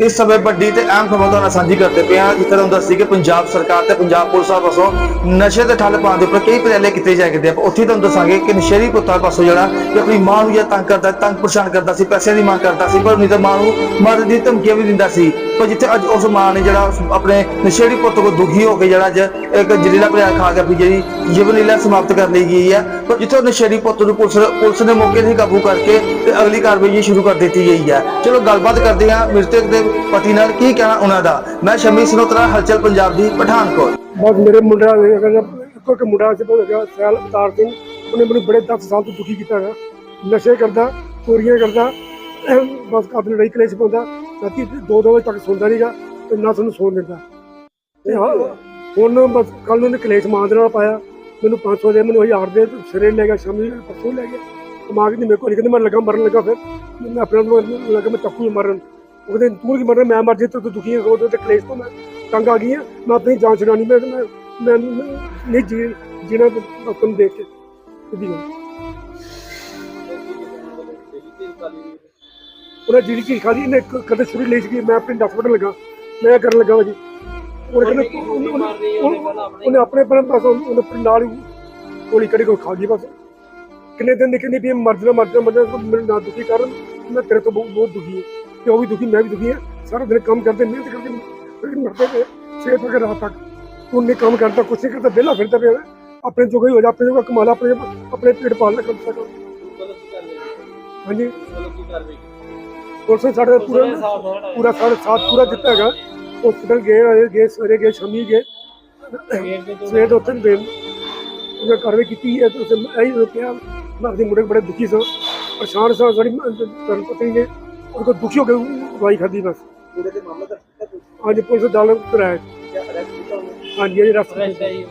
ਇਸ ਸਮੇਂ ਵੱਡੀ ਤੇ ਅਹਿਮ ਖਬਰ ਤੁਹਾਨੂੰ ਸਾਂਝੀ ਕਰਦੇ ਪਏ ਹਾਂ। ਜਿੱਥੇ ਤੁਹਾਨੂੰ ਦੱਸਦੀ ਕਿ ਪੰਜਾਬ ਸਰਕਾਰ ਤੇ ਪੰਜਾਬ ਪੁਲਿਸ ਆ ਪਾਸੋਂ ਨਸ਼ੇ ਦੇ ਠੱਲ ਪਾਉਣ ਦੇ ਉੱਪਰ ਕਈ ਪ੍ਰਯਾਲੇ ਕੀਤੇ ਜਾਗਦੇ ਆ। ਉੱਥੇ ਤੁਹਾਨੂੰ ਦੱਸਾਂਗੇ ਕਿ ਨਸ਼ੇਰੀ ਪੁੱਤਾਂ ਪਾਸੋਂ ਜਿਹੜਾ ਕਿ ਆਪਣੀ ਮਾਂ ਨੂੰ ਜਿਹੜਾ ਤੰਗ ਕਰਦਾ, ਤੰਗ ਪਰੇਸ਼ਾਨ ਕਰਦਾ ਸੀ, ਪੈਸਿਆਂ ਦੀ ਮੰਗ ਕਰਦਾ ਸੀ, ਪਰ ਨਹੀਂ ਤਾਂ ਮਾਂ ਨੂੰ ਮਰਨ ਦੀ ਧਮਕੀਆਂ ਵੀ ਦਿੰਦਾ ਸੀ। ਪਰ ਜਿੱਥੇ ਅੱਜ ਉਸ ਮਾਂ ਨੇ ਜਿਹੜਾ ਆਪਣੇ ਨਸ਼ੇੜੀ ਪੁੱਤ ਕੋ ਦੁਖੀ ਹੋ ਕੇ ਜਿਹੜਾ ਅੱਜ ਇੱਕ ਜ਼ਹਿਰੀਲਾ ਪ੍ਰਯਾਸ ਖਾ ਕੇ ਆਪਣੀ ਜਿਹੜੀ ਜੀਵਨ ਲੀਲਾ ਸਮਾਪਤ ਕਰ ਲਈ ਗਈ ਹੈ। ਪਰ ਜਿੱਥੇ ਨਸ਼ੇੜੀ ਪੁੱਤ ਨੂੰ ਪੁਲਿਸ ਪੁਲਿਸ ਨੇ ਮੌਕੇ ਤੇ ਕਾਬੂ ਕਰਕੇ ਤੇ ਅਗਲੀ ਕਾਰਵਾਈ ਸ਼ੁਰੂ ਕਰ ਦਿੱਤੀ ਗਈ ਹੈ। ਚਲੋ ਗੱਲਬਾਤ ਕਰਦੇ ਹਾਂ ਮ੍ਰਿਤਕ ਦੇ ਪਤੀ ਨਾਲ ਕੀ ਕਹਿਣਾ ਉਹਨਾਂ ਦਾ। ਮੈਂ ਸ਼ਮੀ ਸਨੋਤਰਾ, ਹਲਚਲ ਪੰਜਾਬ ਦੀ ਪਠਾਨਕੋਟ। ਬਸ ਮੇਰੇ ਮੁੰਡਾ ਇੱਕੋ ਇੱਕ ਮੁੰਡਾ ਸੀ ਬਹੁਤ ਹੈਗਾ ਸੈਲ ਅਵਤਾਰ ਸਿੰਘ, ਉਹਨੇ ਮੈਨੂੰ ਬੜੇ 10 ਸਾਲ ਤੋਂ ਦੁਖੀ ਕੀਤਾ ਹੈਗਾ। ਨਸ਼ੇ ਕਰਦਾ, ਚੋਰੀਆਂ ਕਰਦਾ, ਬਸ ਆਪਣੀ ਲੜਾਈ ਕਲੇਸ਼ ਪਾਉਂਦਾ। ਰਾਤੀ 2-2 ਵਜੇ ਤੱਕ ਸੌਂਦਾ ਨਹੀਂਗਾ ਤੇ ਨਾ ਸਾਨੂੰ ਸੌਣ ਦਿੰਦਾ। ਤੇ ਹਾਂ, ਹੁਣ ਬਸ ਕੱਲ ਨੂੰ ਉਹਨੇ ਕਲੇਸ਼ ਮਾਂ ਦੇ ਨਾਲ ਪਾਇਆ। ਮੈਨੂੰ 500 ਦੇ ਮੈਨੂੰ ਹਜ਼ਾਰ ਦੇ ਸਿਰੇ ਲੈ ਗਿਆ ਸ਼ਾਮੀ ਪਰਸੋਂ ਲੈ ਗਿਆ। ਦਿਮਾਗ ਨਹੀਂ ਮੇਰੇ ਕੋਲ ਕਹਿੰਦੇ ਮੈਂ ਲੱਗਾ ਮਰਨ ਲੱਗਾ ਫਿਰ। ਮੈਂ ਆਪਣੇ ਆਪ ਨੂੰ ਲੱਗਾ ਮੈਂ ਚੱਕੂ ਹੀ ਮਰਨ। ਉਹਦੇ ਤੂੰ ਕੀ ਮਰਨ ਮੈਂ ਮਰ ਜੇ ਤੂੰ ਦੁਖੀ ਹੈ ਤੇ ਕਲੇਸ਼ ਤੋਂ ਮੈਂ ਤੰਗ ਆ ਗਈ ਹਾਂ। ਮੈਂ ਆਪਣੀ ਜਾਨ ਛੁਡਾਉਣੀ ਮੈਂ ਮੈਂ ਨਹੀਂ ਜੀ ਜੀਣਾ ਤੁਹਾਨੂੰ ਦੇਖ ਕੇ। ਸਿੱਧੀ ਗੱਲ। ਉਹਨੇ ਜਿਹੜੀ ਚੀਜ਼ ਖਾਦੀ ਇਹਨੇ ਕ- ਕਦੇ ਛੁਰੀ ਲਈ ਸੀ ਮੈਂ ਆਪਣੇ ਹਸਪੀਟਲ ਲੱਗਾ ਮੈਂ ਕਰਨ ਲੱਗਾ ਵਾ ਜੀ। ਉਹਨੇ ਕਹਿੰਦੇ ਉਹਨੇ- ਉਹਨੇ- ਉਹਨੇ ਆਪਣੇ। ਪਰ ਬਸ ਉਹਨੇ ਆਪਣੇ ਨਾਲ ਹੀ ਗੋਲੀ ਕੱਢ ਕੇ ਖਾ ਗਈ ਬਸ। ਕਿੰਨੇ ਦਿਨ ਦੀ ਕਹਿੰਦੀ ਵੀ ਇਹ ਮਰ ਜਾਣਾ ਮਰ ਜਾਣਾ ਮਰ ਜਾਣਾ ਮੈਨੂੰ ਨਾ ਦੁਖੀ ਕਰਨ ਮੈਂ ਤੇਰੇ ਤੋਂ ਬਹੁਤ ਬਹੁਤ ਦੁਖੀ ਹਾਂ। ਤੇ ਉਹ ਵੀ ਦੁਖੀ ਮੈਂ ਵੀ ਦੁਖੀ ਹਾਂ। ਸਾਰਾ ਦਿਨ ਕੰਮ ਕਰਦੇ ਮਿਹਨਤ ਕਰਦੇ ਫਿਰ ਮਰਦੇ ਪਏ। ਛੇ ਤੋਂ ਰਾਤ ਤੱਕ ਤੂੰ ਨਹੀਂ ਕੰਮ ਕਰਦਾ ਕੁਛ ਨਹੀਂ ਕਰਦਾ ਵਿਹਲਾ ਫਿਰਦਾ ਪਿਆ। ਵਾ। ਆਪਣੇ ਜੋਗਾ ਹੀ ਹੋ ਜਾ ਆਪਣੇ ਜੋਗਾ ਕਮਾ ਲਾ ਆਪਣੇ ਆਪਣੇ ਪੇਟ ਪਾਲ ਲੈ ਕੰਮ ਸਕੋ ਹਾਂਜੀ। ਪੁਲਿਸ ਨੇ ਸਾਡੇ ਪੂਰਾ ਪੂਰਾ ਸਾਡਾ ਸਾਥ ਪੂਰਾ ਦਿੱਤਾ ਹੈਗਾ। ਹਸਪੀਟਲ ਗਏ ਆਏ ਗਏ ਸਵੇਰੇ ਗਏ ਸ਼ਾਮੀ ਗਏ। ਸਵੇਰ ਤੋਂ ਉੱਥੇ ਦੇ ਉਹਨੇ ਕਾਰਵਾਈ ਕੀਤੀ ਹੈ ਤੇ ਉਸੇ ਇਹੀ ਰੁਕਿਆ ਮੈਂ ਆਪਣੇ ਮੁੰਡੇ ਬੜੇ ਦੁਖੀ ਸਾਂ। ਪਰੇਸ਼ਾਨ ਸਾਂ ਸਾਡੀ ਤੁਹਾਨੂੰ ਪਤਾ ਹੀ ਹੈ ਉਹ ਕੋਲ ਦੁਖੀ ਹੋ ਕੇ ਦਵਾਈ ਖਾਦੀ ਬਸ। ਪੂਰੇ ਦੇ ਮਾਮਲਾ ਦਾ ਅੱਜ ਪੁਲਿਸ ਦਾਲ ਕਰਾਇਆ। ਹਾਂਜੀ ਇਹ ਰਸਤਾ ਜੀ